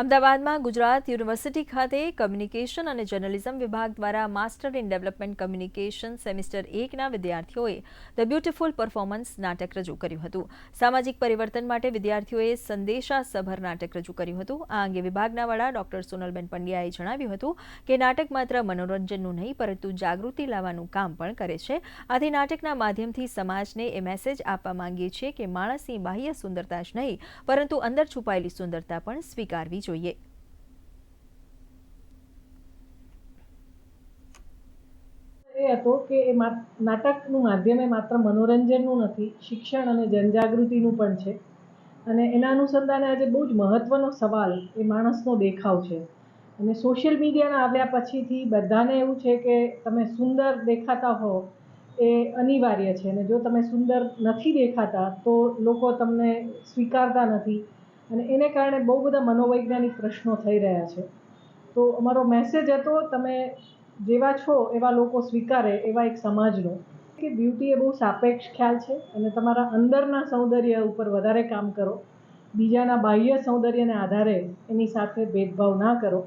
અમદાવાદમાં ગુજરાત યુનિવર્સિટી ખાતે કમ્યુનિકેશન અને જર્નલિઝમ વિભાગ દ્વારા master in development communication semester એકના વિદ્યાર્થીઓએ ધ બ્યુટીફુલ પરફોર્મન્સ નાટક રજૂ કર્યું હતું. સામાજિક પરિવર્તન માટે વિદ્યાર્થીઓએ સંદેશાસભર નાટક રજૂ કર્યું હતું. આ અંગે વિભાગના વડા ડોક્ટર સોનલબેન પંડ્યાએ જણાવ્યું હતું કે નાટક માત્ર મનોરંજનનું નહીં, પરંતુ જાગૃતિ લાવવાનું કામ પણ કરે છે. આથી નાટકના માધ્યમથી સમાજને એ મેસેજ આપવા માંગીએ છીએ કે માણસની બાહ્ય સુંદરતા જ નહીં, પરંતુ અંદર છુપાયેલી સુંદરતા પણ સ્વીકારવી જોઈએ. એ હતો કે એ નાટકનું માધ્યમ એ માત્ર મનોરંજનનું નથી, શિક્ષણ અને જનજાગૃતિનું પણ છે. અને એના અનુસંધાને આજે બહુ જ મહત્ત્વનો સવાલ એ માણસનો દેખાવ છે. અને સોશિયલ મીડિયાના આવ્યા પછીથી બધાને એવું છે કે તમે સુંદર દેખાતા હો એ અનિવાર્ય છે. અને જો તમે સુંદર નથી દેખાતા તો લોકો તમને સ્વીકારતા નથી. અને એને કારણે બહુ બધા મનોવૈજ્ઞાનિક પ્રશ્નો થઈ રહ્યા છે. તો અમારો મેસેજ હતો, તમે જેવા છો, એવા લોકો સ્વીકારે, એવા એક સમાજનો. કે બ્યુટી એ બહુ સાપેક્ષ ખ્યાલ છે અને તમારા અંદરના સૌંદર્ય ઉપર વધારે કામ કરો. બીજાના બાહ્ય સૌંદર્યને આધારે એની સાથે ભેદભાવ ના કરો.